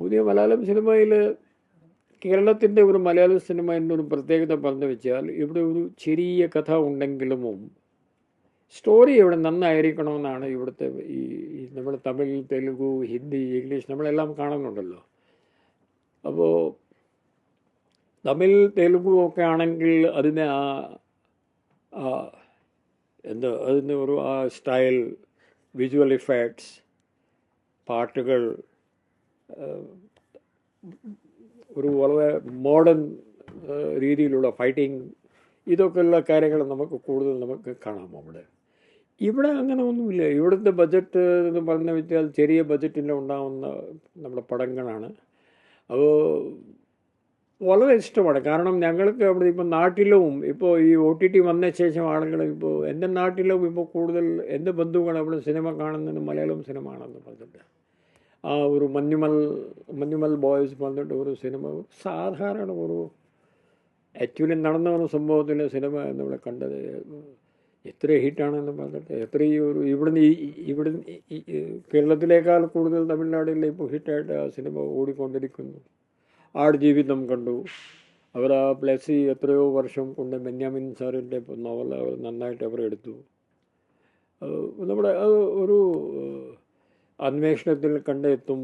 പുതിയ മലയാളം സിനിമയിൽ കേരളത്തിന്റെ ഒരു മലയാള സിനിമ എന്നൊരു പ്രത്യേകത പറഞ്ഞു വെച്ചാൽ ഇവിടെ ഒരു ചെറിയ കഥ ഉണ്ടെങ്കിലും സ്റ്റോറി ഇവിടെ നന്നായിരിക്കണമെന്നാണ് ഇവിടുത്തെ ഈ നമ്മൾ തമിഴ് തെലുഗു ഹിന്ദി ഇംഗ്ലീഷ് നമ്മളെല്ലാം കാണുന്നുണ്ടല്ലോ. അപ്പോൾ തമിഴ് തെലുഗു ഒക്കെ ആണെങ്കിൽ അതിനെ ആ എന്താ അതിന് ഒരു ആ സ്റ്റൈൽ വിഷ്വൽ ഇഫക്ട്സ് പാട്ടുകൾ ഒരു വളരെ മോഡേൺ രീതിയിലുള്ള ഫൈറ്റിംഗ് ഇതൊക്കെയുള്ള കാര്യങ്ങൾ നമുക്ക് കൂടുതൽ നമുക്ക് കാണാം അവിടെ. ഇവിടെ അങ്ങനെ ഒന്നുമില്ല. ഇവിടുത്തെ ബജറ്റ് എന്ന് പറഞ്ഞു വെച്ചാൽ ചെറിയ ബജറ്റിൽ ഉണ്ടാകുന്ന നമ്മുടെ പടങ്ങളാണ്. അപ്പോൾ വളരെ ഇഷ്ടമാണ്. കാരണം ഞങ്ങൾക്ക് അവിടെ ഇപ്പോൾ നാട്ടിലും ഇപ്പോൾ ഈ ഒ ടി ടി വന്ന ശേഷം ആളുകൾ ഇപ്പോൾ എന്റെ നാട്ടിലും ഇപ്പോൾ കൂടുതൽ എന്റെ ബന്ധുക്കൾ അവിടെ സിനിമ കാണുന്നതിന് മലയാളം സിനിമ ആണെന്ന് പറഞ്ഞിട്ട് ആ ഒരു മഞ്ഞുമൽ ബോയ്സ് പറഞ്ഞിട്ട് ഒരു സിനിമ സാധാരണ ഒരു ആക്ച്വലി നടന്ന ഒരു സംഭവത്തിലെ സിനിമ നമ്മൾ കണ്ടത്. എത്ര ഹിറ്റാണെന്ന് പറഞ്ഞിട്ട് എത്രയും ഒരു ഇവിടുന്ന് ഇവിടുന്ന് കേരളത്തിലേക്കാൾ കൂടുതൽ തമിഴ്നാട്ടിൽ ഇപ്പോൾ ഹിറ്റായിട്ട് ആ സിനിമ ഓടിക്കൊണ്ടിരിക്കുന്നു. ആടുജീവിതം കണ്ടു. അവർ ആ പ്ലസ് എത്രയോ വർഷം കൊണ്ട് ബെന്യാമിൻ സാറിന്റെ നോവൽ അവർ നന്നായിട്ട് അവർ എടുത്തു നമ്മുടെ ഒരു അന്വേഷണത്തിൽ കണ്ടെത്തും.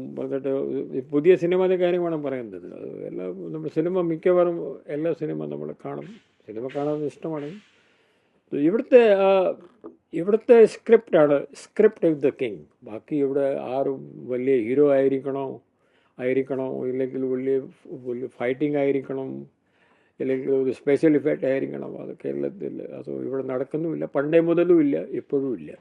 ഈ പുതിയ സിനിമയുടെ കാര്യമാണ് പറയുന്നത് എല്ലാം നമ്മുടെ സിനിമ മിക്കവാറും എല്ലാ സിനിമ നമ്മൾ കാണും. സിനിമ കാണാൻ ഇഷ്ടമാണ്. ഇവിടുത്തെ ഇവിടുത്തെ സ്ക്രിപ്റ്റാണ് സ്ക്രിപ്റ്റ് ഓഫ് ദ കിങ് ബാക്കി ഇവിടെ ആരും വലിയ ഹീറോ ആയിരിക്കണോ ആയിരിക്കണോ ഇല്ലെങ്കിൽ വലിയ വലിയ ഫൈറ്റിംഗ് ആയിരിക്കണം അല്ലെങ്കിൽ ഒരു സ്പെഷ്യൽ ഇഫക്റ്റ് ആയിരിക്കണം. അത് കേരളത്തിൽ അത് ഇവിടെ നടക്കുന്നുമില്ല. പണ്ടേ മുതലും ഇല്ല ഇപ്പോഴും ഇല്ല.